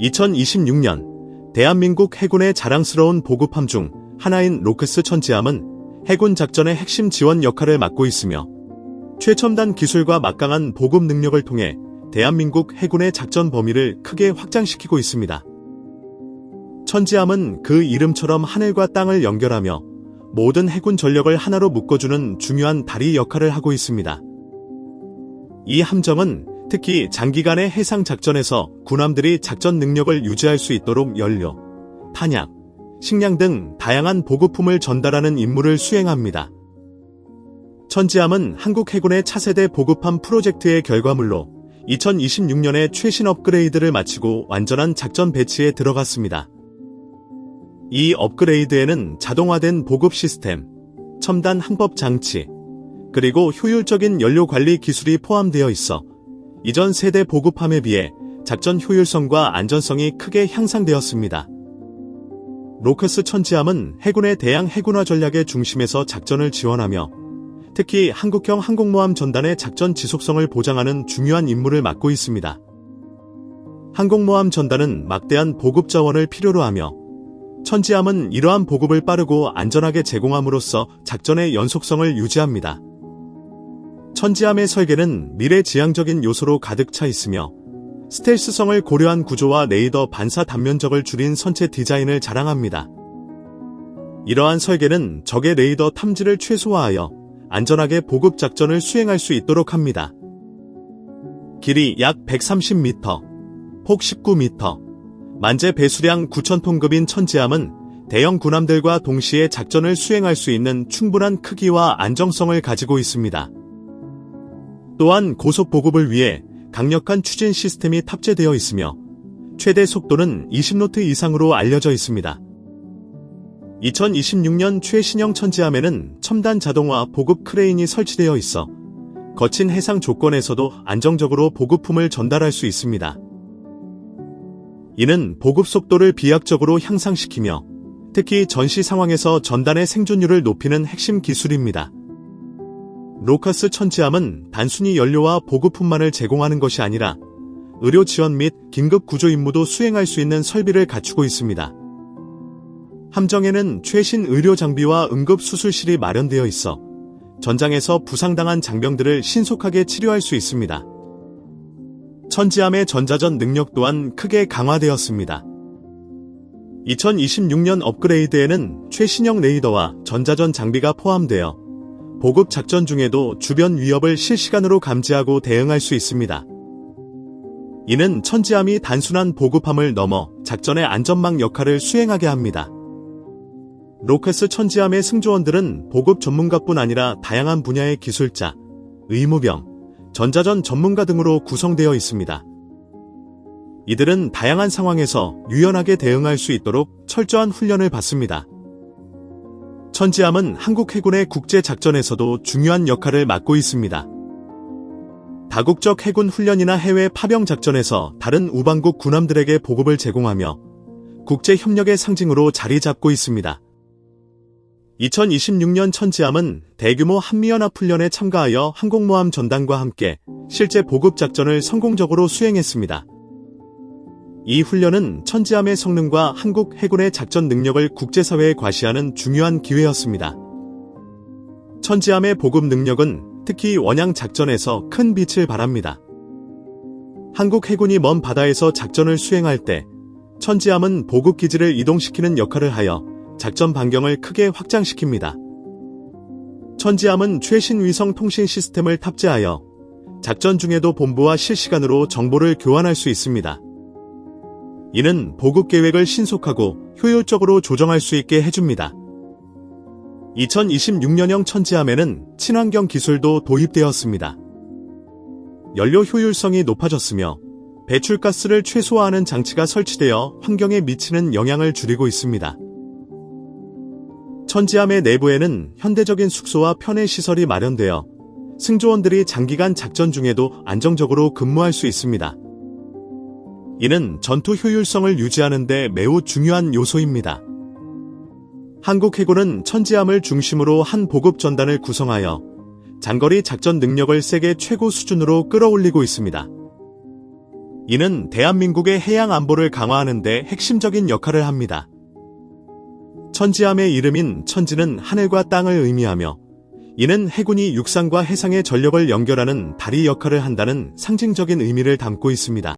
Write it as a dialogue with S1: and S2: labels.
S1: (2026년) 대한민국 해군의 자랑스러운 보급함 중 하나인 로크스 천지함은 해군 작전의 핵심 지원 역할을 맡고 있으며 최첨단 기술과 막강한 보급 능력을 통해 대한민국 해군의 작전 범위를 크게 확장시키고 있습니다. 천지함은 그 이름처럼 하늘과 땅을 연결하며 모든 해군 전력을 하나로 묶어주는 중요한 다리 역할을 하고 있습니다. 이 함정은 특히 장기간의 해상 작전에서 군함들이 작전 능력을 유지할 수 있도록 연료, 탄약, 식량 등 다양한 보급품을 전달하는 임무를 수행합니다. 천지함은 한국 해군의 차세대 보급함 프로젝트의 결과물로 2026년에 최신 업그레이드를 마치고 완전한 작전 배치에 들어갔습니다. 이 업그레이드에는 자동화된 보급 시스템, 첨단 항법 장치, 그리고 효율적인 연료 관리 기술이 포함되어 있어 이전 세대 보급함에 비해 작전 효율성과 안전성이 크게 향상되었습니다. 로커스 천지함은 해군의 대양 해군화 전략의 중심에서 작전을 지원하며 특히 한국형 항공모함 전단의 작전 지속성을 보장하는 중요한 임무를 맡고 있습니다. 항공모함 전단은 막대한 보급 자원을 필요로 하며 천지함은 이러한 보급을 빠르고 안전하게 제공함으로써 작전의 연속성을 유지합니다. 천지함의 설계는 미래지향적인 요소로 가득 차 있으며 스텔스성을 고려한 구조와 레이더 반사 단면적을 줄인 선체 디자인을 자랑합니다. 이러한 설계는 적의 레이더 탐지를 최소화하여 안전하게 보급 작전을 수행할 수 있도록 합니다. 길이 약 130m, 폭 19m, 만재 배수량 9,000톤급인 천지함은 대형 군함들과 동시에 작전을 수행할 수 있는 충분한 크기와 안정성을 가지고 있습니다. 또한 고속 보급을 위해 강력한 추진 시스템이 탑재되어 있으며 최대 속도는 20노트 이상으로 알려져 있습니다. 2026년 최신형 천지함에는 첨단 자동화 보급 크레인이 설치되어 있어 거친 해상 조건에서도 안정적으로 보급품을 전달할 수 있습니다. 이는 보급 속도를 비약적으로 향상시키며 특히 전시 상황에서 전단의 생존율을 높이는 핵심 기술입니다. 로카스 천지함은 단순히 연료와 보급품만을 제공하는 것이 아니라 의료 지원 및 긴급 구조 임무도 수행할 수 있는 설비를 갖추고 있습니다. 함정에는 최신 의료 장비와 응급 수술실이 마련되어 있어 전장에서 부상당한 장병들을 신속하게 치료할 수 있습니다. 천지함의 전자전 능력 또한 크게 강화되었습니다. 2026년 업그레이드에는 최신형 레이더와 전자전 장비가 포함되어 보급 작전 중에도 주변 위협을 실시간으로 감지하고 대응할 수 있습니다. 이는 천지함이 단순한 보급함을 넘어 작전의 안전망 역할을 수행하게 합니다. 로켓스 천지함의 승조원들은 보급 전문가뿐 아니라 다양한 분야의 기술자, 의무병, 전자전 전문가 등으로 구성되어 있습니다. 이들은 다양한 상황에서 유연하게 대응할 수 있도록 철저한 훈련을 받습니다. 천지함은 한국 해군의 국제 작전에서도 중요한 역할을 맡고 있습니다. 다국적 해군 훈련이나 해외 파병 작전에서 다른 우방국 군함들에게 보급을 제공하며 국제 협력의 상징으로 자리 잡고 있습니다. 2026년 천지함은 대규모 한미연합 훈련에 참가하여 항공모함 전단과 함께 실제 보급 작전을 성공적으로 수행했습니다. 이 훈련은 천지함의 성능과 한국 해군의 작전 능력을 국제사회에 과시하는 중요한 기회였습니다. 천지함의 보급 능력은 특히 원양 작전에서 큰 빛을 발합니다. 한국 해군이 먼 바다에서 작전을 수행할 때 천지함은 보급 기지를 이동시키는 역할을 하여 작전 반경을 크게 확장시킵니다. 천지함은 최신 위성 통신 시스템을 탑재하여 작전 중에도 본부와 실시간으로 정보를 교환할 수 있습니다. 이는 보급 계획을 신속하고 효율적으로 조정할 수 있게 해줍니다. 2026년형 천지함에는 친환경 기술도 도입되었습니다. 연료 효율성이 높아졌으며 배출가스를 최소화하는 장치가 설치되어 환경에 미치는 영향을 줄이고 있습니다. 천지함의 내부에는 현대적인 숙소와 편의 시설이 마련되어 승조원들이 장기간 작전 중에도 안정적으로 근무할 수 있습니다. 이는 전투 효율성을 유지하는 데 매우 중요한 요소입니다. 한국 해군은 천지함을 중심으로 한 보급 전단을 구성하여 장거리 작전 능력을 세계 최고 수준으로 끌어올리고 있습니다. 이는 대한민국의 해양 안보를 강화하는 데 핵심적인 역할을 합니다. 천지함의 이름인 천지는 하늘과 땅을 의미하며 이는 해군이 육상과 해상의 전력을 연결하는 다리 역할을 한다는 상징적인 의미를 담고 있습니다.